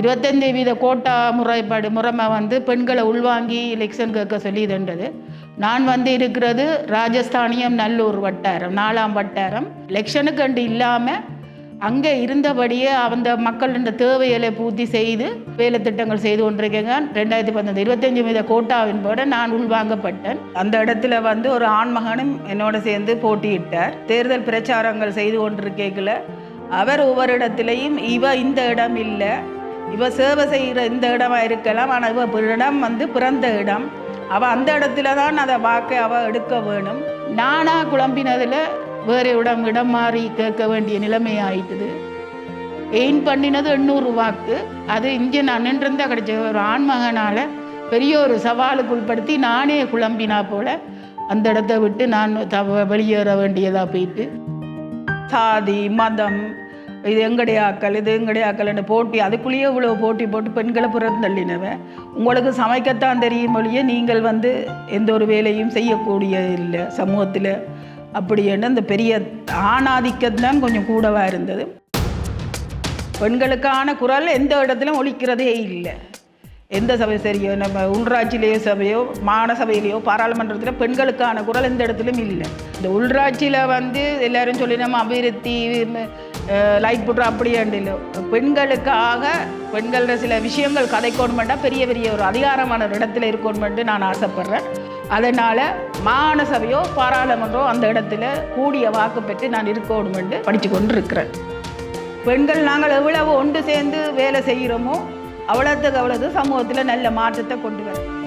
இருபத்தஞ்சி வீத கோட்டா முறைப்பாடு முறைமை வந்து பெண்களை உள்வாங்கி எலெக்ஷன் கேட்க சொல்லிதுன்றது. நான் வந்து இருக்கிறது ராஜஸ்தானியம் நல்லூர் வட்டாரம் நாலாம் வட்டாரம். எலெக்ஷனுக்கு அண்டு இல்லாமல் அங்கே இருந்தபடியே அந்த மக்களின் தேவைகளை பூர்த்தி செய்து வேலை திட்டங்கள் செய்து கொண்டிருக்கேங்க. ரெண்டாயிரத்தி பத்தொன்பது இருபத்தஞ்சி மீத கோட்டாவின்போட நான் உள்வாங்கப்பட்டேன். அந்த இடத்துல வந்து ஒரு ஆண்மகனும் என்னோட சேர்ந்து போட்டியிட்டார். தேர்தல் பிரச்சாரங்கள் செய்து கொண்டிருக்கேக்கில். அவர் ஒவ்வொரு இடத்துலையும் இவ இந்த இடம் இல்லை. இவ சேவை செய்கிற இந்த இடமா இருக்கலாம் ஆனால் இவ இடம் வந்து பிறந்த இடம். அவள் அந்த இடத்துல தான் அதை வாக்கை அவள் எடுக்க வேணும். நானாக குழம்பினதில் வேறு இடம் இடம் மாறி கேட்க வேண்டிய நிலைமை ஆயிட்டுது. எயின் பண்ணினது எண்ணூறு வாக்கு. அது இங்கே நான் நின்றிருந்தா கிடைச்ச ஒரு ஆண்மகனால் பெரிய ஒரு சவாலுக்கு உட்படுத்தி நானே குழம்பினா போல அந்த இடத்த விட்டு நான் வெளியேற வேண்டியதாக போயிட்டு. சாதி மதம் இது எங்கடைய ஆக்கள் இது எங்கடைய ஆக்கள்னு போட்டி அதுக்குள்ளேயே இவ்வளோ போட்டி போட்டு பெண்களை புறந்தள்ளினவன் உங்களுக்கு சமைக்கத்தான் தெரியும் ஒழிய நீங்கள் வந்து எந்த ஒரு வேலையும் செய்யக்கூடிய இல்லை சமூகத்தில். அப்படின்னு அந்த பெரிய ஆணாதிக்கம் தான் கொஞ்சம் கூடவாக இருந்தது. பெண்களுக்கான குரல் எந்த இடத்துலையும் ஒழிக்கிறதே இல்லை. எந்த சபை சரியோ நம்ம உள்ராட்சியிலேயோ சபையோ மாகாண சபையிலையோ பாராளுமன்றத்தில் பெண்களுக்கான குரல் எந்த இடத்துலையும் இல்லை. இந்த உள்ராட்சியில் வந்து எல்லாரும் சொல்லி நம்ம அபிவிருத்தி லைட் புட்ரு அப்படி இல்லை பெண்களுக்காக பெண்களோட சில விஷயங்கள் கதைக்கணுமெண்டா பெரிய பெரிய ஒரு அதிகாரமான ஒரு இடத்துல இருக்கணுமென்று நான் ஆசைப்பட்றேன். அதனால் மாநசபையோ பாராளுமன்றோ அந்த இடத்துல கூடிய வாக்கு பெற்று நான் இருக்கணுமெண்டு படித்து கொண்டு இருக்கிறேன் பெண்கள் நாங்கள் எவ்வளவு ஒன்று சேர்ந்து வேலை செய்கிறோமோ அவ்வளோத்துக்கு அவ்வளவு சமூகத்தில் நல்ல மாற்றத்தை கொண்டு வரோம்